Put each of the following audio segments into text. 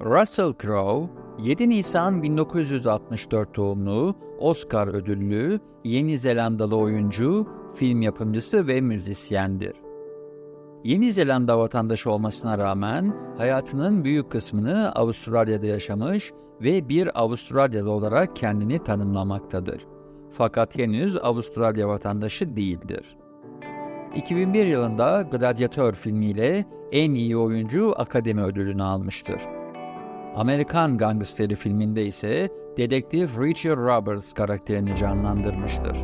Russell Crowe, 7 Nisan 1964 doğumlu, Oscar ödüllü, Yeni Zelandalı oyuncu, film yapımcısı ve müzisyendir. Yeni Zelanda vatandaşı olmasına rağmen hayatının büyük kısmını Avustralya'da yaşamış ve bir Avustralyalı olarak kendini tanımlamaktadır. Fakat henüz Avustralya vatandaşı değildir. 2001 yılında Gladiator filmiyle en iyi oyuncu Akademi Ödülünü almıştır. Amerikan Gangsteri filminde ise dedektif Richard Roberts karakterini canlandırmıştır.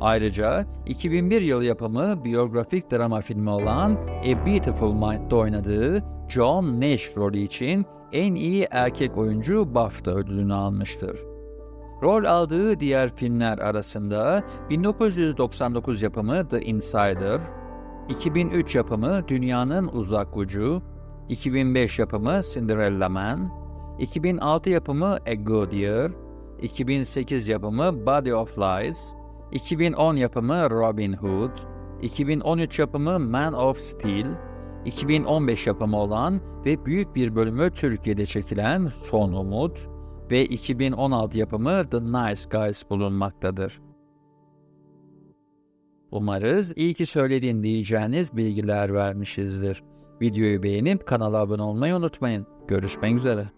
Ayrıca 2001 yılı yapımı biyografik drama filmi olan A Beautiful Mind'de oynadığı John Nash rolü için en iyi erkek oyuncu BAFTA ödülünü almıştır. Rol aldığı diğer filmler arasında 1999 yapımı The Insider, 2003 yapımı Dünyanın Uzak Ucu, 2005 yapımı Cinderella Man, 2006 yapımı A Good Year, 2008 yapımı Body of Lies, 2010 yapımı Robin Hood, 2013 yapımı Man of Steel, 2015 yapımı olan ve büyük bir bölümü Türkiye'de çekilen Son Umut ve 2016 yapımı The Nice Guys bulunmaktadır. Umarız iyi ki söylediğin diyeceğiniz bilgiler vermişizdir. Videoyu beğenip kanala abone olmayı unutmayın. Görüşmek üzere.